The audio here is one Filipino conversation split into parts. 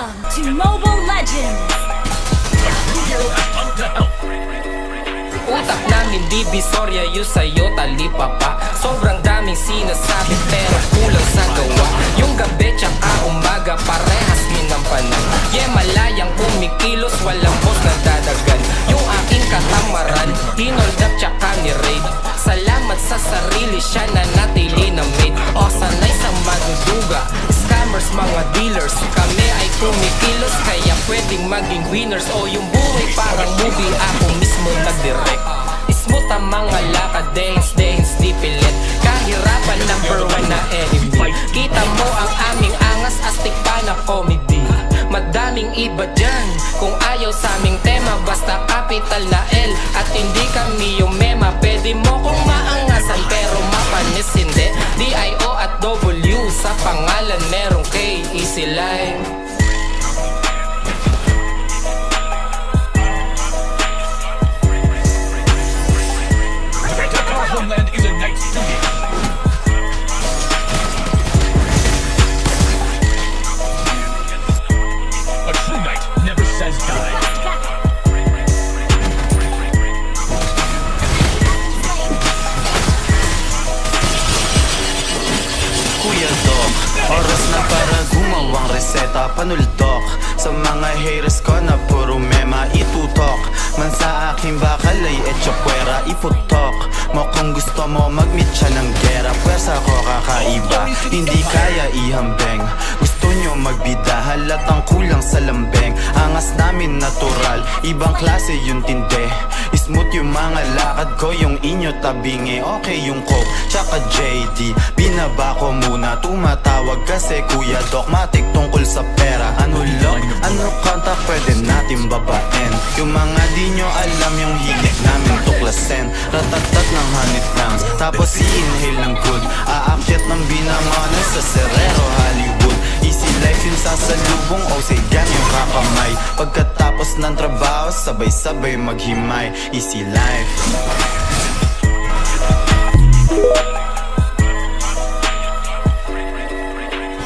Welcome to Mobile Legends! Utak namin di bisorya yung sa'yo talipa pa Sobrang daming sinasabi pero kulang sa maging winners O yung buhay parang movie ako mismo nag-direct. Smooth ang mga lakad, dance, dance, di pilit. Kahirapan number one na enemy Kita mo ang aming angas, astig pa na comedy. Madaming iba dyan Kung ayaw sa aming tema Basta capital na L. At hindi kami yung mema Pwede mo kong maangasan Pero mapanis hindi. D-I-O at W Sa pangalan merong K Easy life reseta Panuldok Sa mga haters ko na puro mema itutok. Man sa aking bakal ay etsyopwera iputok. Mo kung gusto mo magmeet siya ng gera Pwersa ko kakaiba. Hindi kaya ihambeng. Gusto nyo magbida halatang kulang sa lambeng. Angas namin natural Ibang klase yung tinde Smooth yung mga lakad ko Yung inyo tabingi. Okay yung coke Tsaka JD Binaba ko muna Tumatawag kasi Kuya Dogmatic Tungkol sa pera. Ano lock? Ano kanta pwede natin babaen? Yung mga di nyo alam Yung hilig namin tuklasin Ratatat ng honey rounds Tapos i-inhale ng good. Aakyat ng binangonan Sa Serrero sasalubong O say gang yung kakamay. Pagkatapos ng trabaho Sabay-sabay maghimay. Easy life.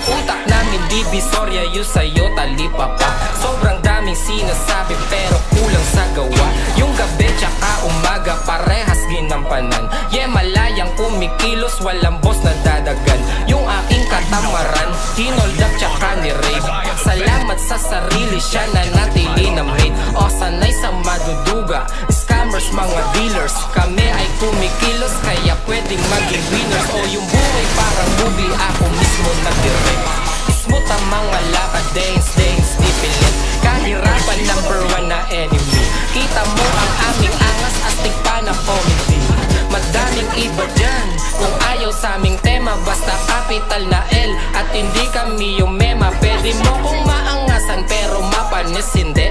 Utak namin di bisorya yung sa'yo talipa pa Sobrang daming sinasabi pero kulang sa gawa. Yung gabi tsaka umaga parehas ginampanan. Yeah malayang kumikilos walang boss na dadagan. Yung aking katamaran hinold up tsaka sa sarili siya na natili na made O sanay sa maduduga. Scammers mga dealers. Kami ay kumikilos kaya pwedeng maging winners. O yung buhay parang movie ako mismo nag-direct Smooth ang mga lakad, dance, Pero mapanis hindi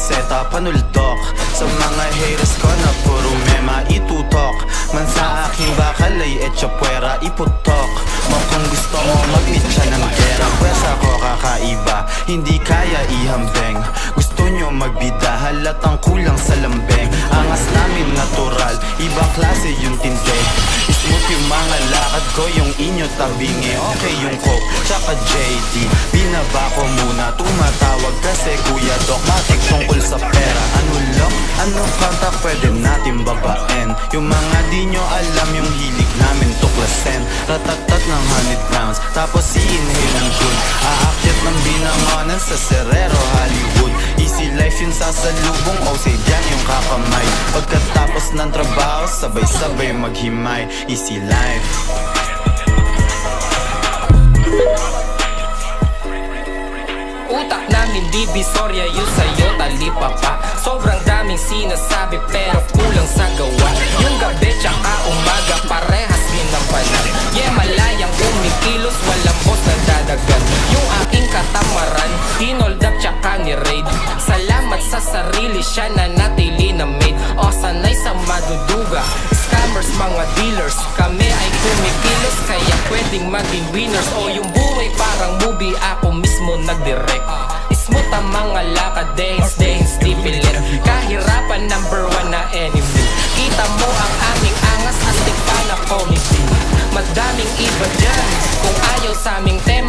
reseta Panuldok Sa mga haters ko na puro mema itutok. Man sa aking bakal ay etsyopwera iputok. Mo kung gusto mo mag-meet siya ng gera Pwesa ko kakaiba. Hindi kaya ihambeng. Gusto nyo magbida halatang kulang sa lambeng. Angas namin natural Ibang klase yung tinte. Smooth yung mga lakad ko Yung inyo tabingi. Okay yung coke Tsaka JD Binaba ko muna Tumatawag kasi Kuya Dogmatic Tungkol sa pera. Ano lang? Ano kanta pwede natin babaen? Yung mga di nyo alam Yung hilig namin tuklasin Ratatat ng honey rounds Tapos i-inhale ng good. Aakyat ng binangonan Sa Serrero Hollywood Easy life yung sasalubong O say dyan yung kakamay. Pagkatapos ng trabaho Sabay-sabay maghimay. Easy life. Utak namin di bisorya yung sa'yo talipa pa. Sobrang daming sinasabi pero kulang sarili siya na natili na maid O sanay sa maduduga. Scammers, mga dealers Kami ay kumikilos Kaya pwedeng maging winners. O yung buhay parang movie Ako mismo nagdirect. Ismo tamang alaka Dance, dance, di Kahirapan number one na enemy. Kita mo ang aming angas Antik pa na comedy. Madaming iba dyan Kung ayaw sa aming tema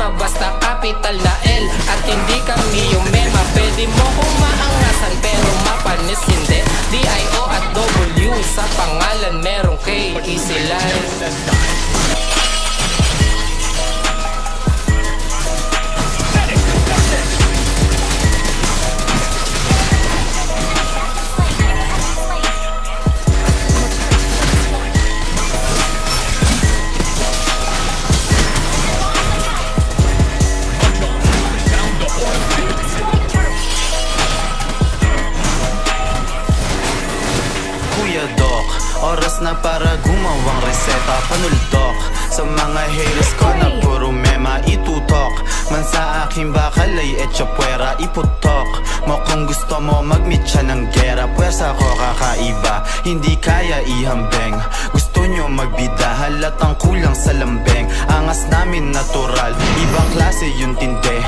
Kuya Doc Oras na para gumawang reseta. Panuldok Sa mga haters ko na puro mema itutok. Man sa aking bakal ay etcha puwera iputok. Mo kung gusto mo magmeet siya ng gera Pwersa ko kakaiba. Hindi kaya ihambeng Gusto nyo magbida. Halatang kulang sa lambeng Angas namin natural. Ibang klase yung tinde